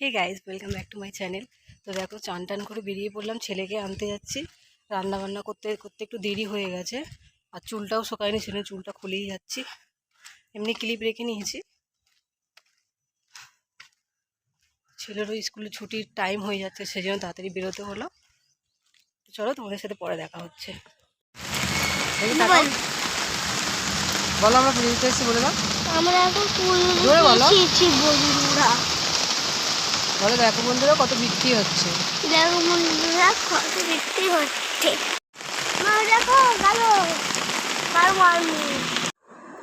Hey guys welcome back to my channel তো দেখো চান টান করে বেরিয়ে পড়লাম ছেলেকে আনতে যাচ্ছি। রান্না বান্না করতে করতে একটু দেরি হয়ে গেছে। আর চুলটাও শোকায়নি সেজন্য চুলটা খুলেই যাচ্ছি। এমনি ক্লিপ রেখে নিয়েছি। ছেলেরও স্কুলে ছুটির টাইম হয়ে যাচ্ছে সেজন্য তাড়াতাড়ি বেরোতে হলো। তো চলো তোমাদের সাথে পরে দেখা হচ্ছে। বলো আমরা এসেছি বলে দাও। আমরা এখন বলো। বলে দেখো বন্ধুরা কত বিক্রি হচ্ছে। দেখো বন্ধুরা কত বিক্রি হচ্ছে। মা দেখো গেল।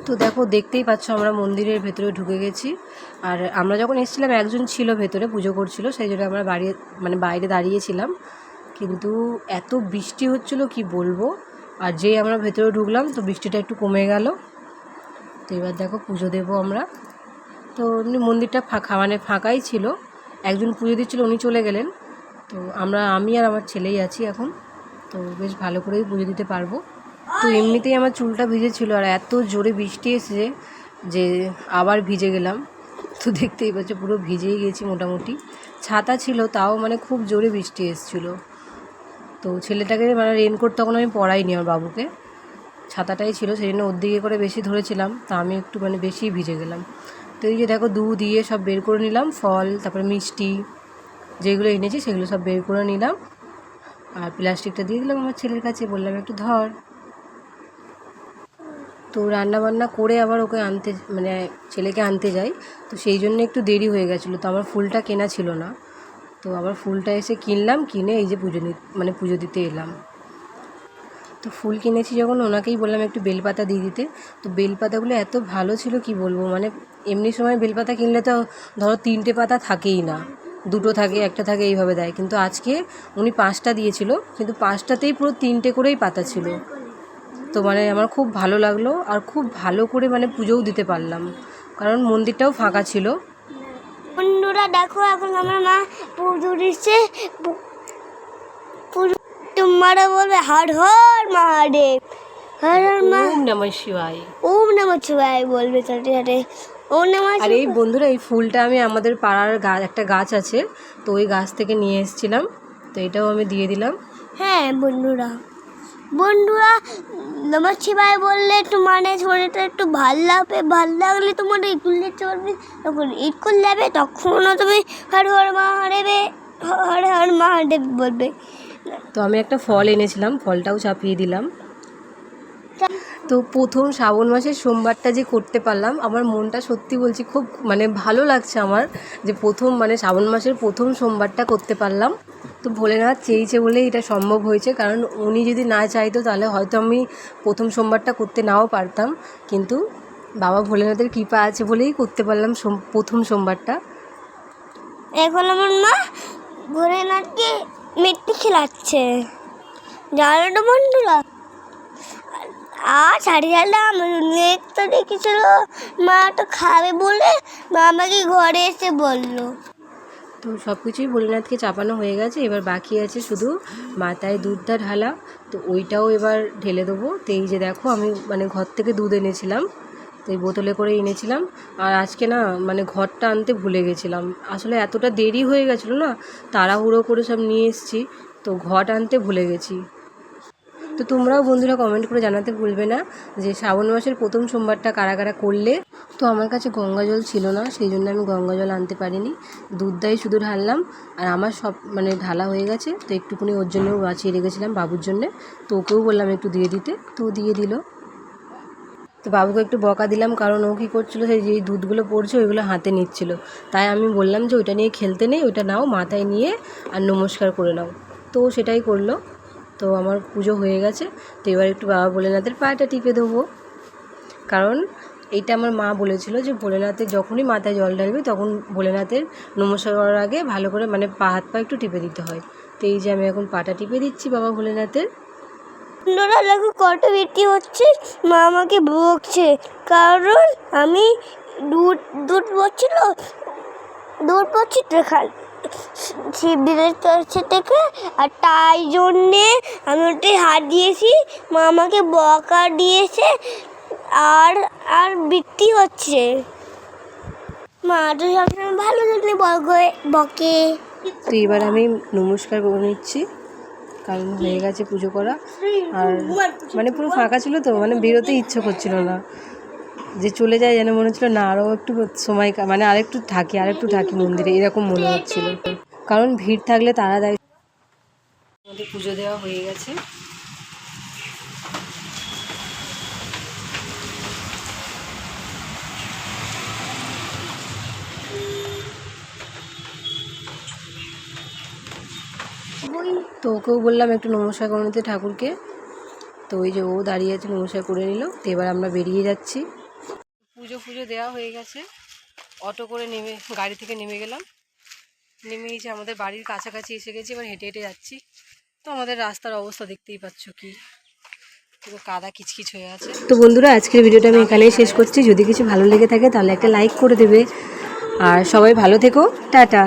তো দেখো দেখতেই পাচ্ছ আমরা মন্দিরের ভেতরে ঢুকে গেছি। আর আমরা যখন এসেছিলাম একজন ছিল ভেতরে পুজো করছিল সেই জন্য আমরা বাড়ি মানে বাইরে দাঁড়িয়েছিলাম। কিন্তু এত বৃষ্টি হচ্ছিল কি বলব? আর যেই আমরা ভেতরে ঢুকলাম তো বৃষ্টিটা একটু কমে গেল। তো এবার দেখো পুজো দেবো আমরা। তো এমনি মন্দিরটা ফাঁকা মানে ফাঁকাই ছিল। একজন পুজো দিচ্ছিল, উনি চলে গেলেন। তো আমরা, আমি আর আমার ছেলেই আছি এখন। তো বেশ ভালো করেই পুজো দিতে পারব। তো এমনিতেই আমার চুলটা ভিজেছিল আর এত জোরে বৃষ্টি এসেছে যে আবার ভিজে গেলাম। তো দেখতেই পাচ্ছ, পুরো ভিজেই গেছি মোটামুটি। ছাতা ছিল, তাও মানে খুব জোরে বৃষ্টি এসেছিল। তো ছেলেটাকে মানে রেনকোট তখন আমি পরাইনি আমার বাবুকে। ছাতাটাই ছিল সেই জন্য ওর দিকে করে বেশি ধরেছিলাম। তা আমি একটু মানে বেশি ভিজে গেলাম। তো এই যে দেখো দুধ দিয়ে সব বের করে নিলাম, ফল, তারপরে মিষ্টি, যেগুলো এনেছি সেগুলো সব বের করে নিলাম। আর প্লাস্টিকটা দিয়ে দিলাম আমার ছেলের কাছে, বললাম একটু ধর। তো রান্না বান্না করে আবার ওকে আনতে মানে ছেলেকে আনতে যাই। তো সেই জন্য একটু দেরি হয়ে গেছিল, তো আমার ফুলটা কেনা ছিল না। তো আবার ফুলটা এসে কিনলাম, কিনে এই যে পুজো মানে পুজো দিতে এলাম। তো ফুল কিনেছি যখন, ওনাকেই বললাম একটু বেলপাতা দিয়ে দিতে। তো বেলপাতাগুলো এত ভালো ছিল, কি বলব? মানে এমনি সময় বেলপাতা কিনলে তো ধরো তিনটে পাতা থাকেই না। দুটো থাকে, একটা থাকে, এইভাবে দেয়। কিন্তু আজকে উনি পাঁচটা দিয়েছিল, কিন্তু পাঁচটাতেই পুরো তিনটে করেই পাতা ছিল। তো মানে আমার খুব ভালো লাগল আর খুব ভালো করে মানে পুজোও দিতে পারলাম। কারণ মন্দিরটাও ফাঁকা ছিল। বন্ধুরা, দেখো, এখন আমার মা পুজো দিচ্ছে। তোমরা বলবে হর হর মহাদেব হর হর মা ওম নমঃ শিবায়। ওম নমঃ শিবায় বলবে সাথে সাথে ওম নমঃ আর এই বন্ধুরা এই ফুলটা আমি আমাদের পাড়ার গাছ একটা গাছ আছে তো ওই গাছ থেকে নিয়ে এসেছিলাম তো এটাও আমি দিয়ে দিলাম। হ্যাঁ বন্ধুরা। বন্ধুরা নমঃ শিবায় বললে একটু মানে শরীরটা একটু ভালো লাগবে ভালো লাগলে তোমার ইটকুললে চলবে তখন ইটকুল যাবে তখনও তুমি হর হর মহাদেবে হর হর মহাদেব বলবে। তো আমি একটা ফল এনেছিলাম, ফলটাও চাপিয়ে দিলাম। তো প্রথম শ্রাবণ মাসের সোমবারটা যে করতে পারলাম, আমার মনটা সত্যি বলছি খুব মানে ভালো লাগছে আমার যে প্রথম মানে শ্রাবণ মাসের প্রথম সোমবারটা করতে পারলাম। তো ভোলেনাথ চেয়েছে বলেই এটা সম্ভব হয়েছে, কারণ উনি যদি না চাইতো তাহলে হয়তো আমি প্রথম সোমবারটা করতে নাও পারতাম। কিন্তু বাবা ভোলেনাথের কৃপা আছে বলেই করতে পারলাম প্রথম সোমবারটা। এখন আমার মা ভোলেনাথকে মিট্টি খেলাচ্ছে। জানো বন্ধুরা। আর সালটা আমার অনেক তো দেখেছিল মা তো খাবে বলে মা আমাকে ঘরে এসে বলল। তো সব কিছুই ভোলেনাথকে চাপানো হয়ে গেছে, এবার বাকি আছে শুধু মাথায় দুধটা ঢালা। তো ওইটাও এবার ঢেলে দেবো। তো এই যে দেখো, আমি মানে ঘর থেকে দুধ এনেছিলাম। তো এই বোতলে করে এনেছিলাম। আর আজকে না মানে ঘরটা আনতে ভুলে গেছিলাম। আসলে এতটা দেরি হয়ে গেছিল না, তাড়াহুড়ো করে সব নিয়ে এসেছি, তো ঘট আনতে ভুলে গেছি। তো তোমরাও বন্ধুরা কমেন্ট করে জানাতে ভুলবে না যে শ্রাবণ মাসের প্রথম সোমবারটা কারা কারা করলে। তো আমার কাছে গঙ্গা জল ছিল না, সেই জন্য আমি গঙ্গা জল আনতে পারিনি। দুধটাই শুধু ঢাললাম, আর আমার সব মানে ঢালা হয়ে গেছে, তো একটুখানি ওর জন্যও বাঁচিয়ে রেখেছিলাম বাবুর জন্যে, তো ওকেও বললাম একটু দিয়ে দিতে, তো দিয়ে দিল। তো বাবুকে একটু বকা দিলাম, কারণ ও কী করছিল, সেই যে দুধগুলো পড়ছে, ওইগুলো হাতে নিচ্ছিল। তাই আমি বললাম যে, ওইটা নিয়ে খেলতে নেই, ওইটা নাও, মাথায় নিয়ে আর নমস্কার করে নাও। তো সেটাই করল। তো আমার পুজো হয়ে গেছে। তো এবার একটু বাবা ভোলেনাথের পায়েটা টিপে দেবো। কারণ এইটা আমার মা বলেছিল যে ভোলেনাথের যখনই মাথায় জল ঢালবে, তখন ভোলেনাথের নমস্কার করার আগে ভালো করে মানে পা, হাত পা একটু টিপে দিতে হয়। তো এই যে আমি এখন পাটা টিপে দিচ্ছি বাবা ভোলেনাথের। দেখো কত বৃষ্টি হচ্ছে, মা আমাকে বকছে। কারণ আমি দুধ দুধ পড়ছিল দুধ পড়ছি দেখাল শিবদের কাছে থেকে, আর তাই জন্যে আমি ওটাই হাত দিয়েছি, মা আমাকে বকা দিয়েছে, আর আর বৃত্তি হচ্ছে। মা তো সবসময় ভালো থাকে এখানে বকে। তো এবার আমি নমস্কার করে নিচ্ছি। কারণ হয়ে গেছে পুজো করা। আর মানে পুরো ফাঁকা ছিল তো মানে বেরোতে ইচ্ছে করছিল না। যে চলে যায় যেন মনে হচ্ছিল না আরও একটু সময় মানে আরেকটু থাকি আরেকটু থাকি মন্দিরে, এরকম মনে হচ্ছিল। কারণ ভিড় থাকলে তারা দেয় আমাদের পুজো দেওয়া হয়ে গেছে। তো ওকেও বললাম একটু নমস্কার করে নিতে ঠাকুরকে। তো ওই যে ও দাঁড়িয়ে আছে, নমস্কার করে নিল। তো এবার আমরা বেরিয়ে যাচ্ছি। পুজো ফুজো দেওয়া হয়ে গেছে। অটো করে নেমে, গাড়ি থেকে নেমে গেলাম। নেমে এসে আমাদের বাড়ির কাছাকাছি এসে গেছি, এবার হেঁটে হেঁটে যাচ্ছি। তো আমাদের রাস্তার অবস্থা দেখতেই পাচ্ছ কি। কাদা কিচকিচ হয়ে আছে। তো বন্ধুরা, আজকের ভিডিওটা আমি এখানেই শেষ করছি। যদি কিছু ভালো লেগে থাকে, তাহলে একটা লাইক করে দেবে। আর সবাই ভালো থেকো। টাটা।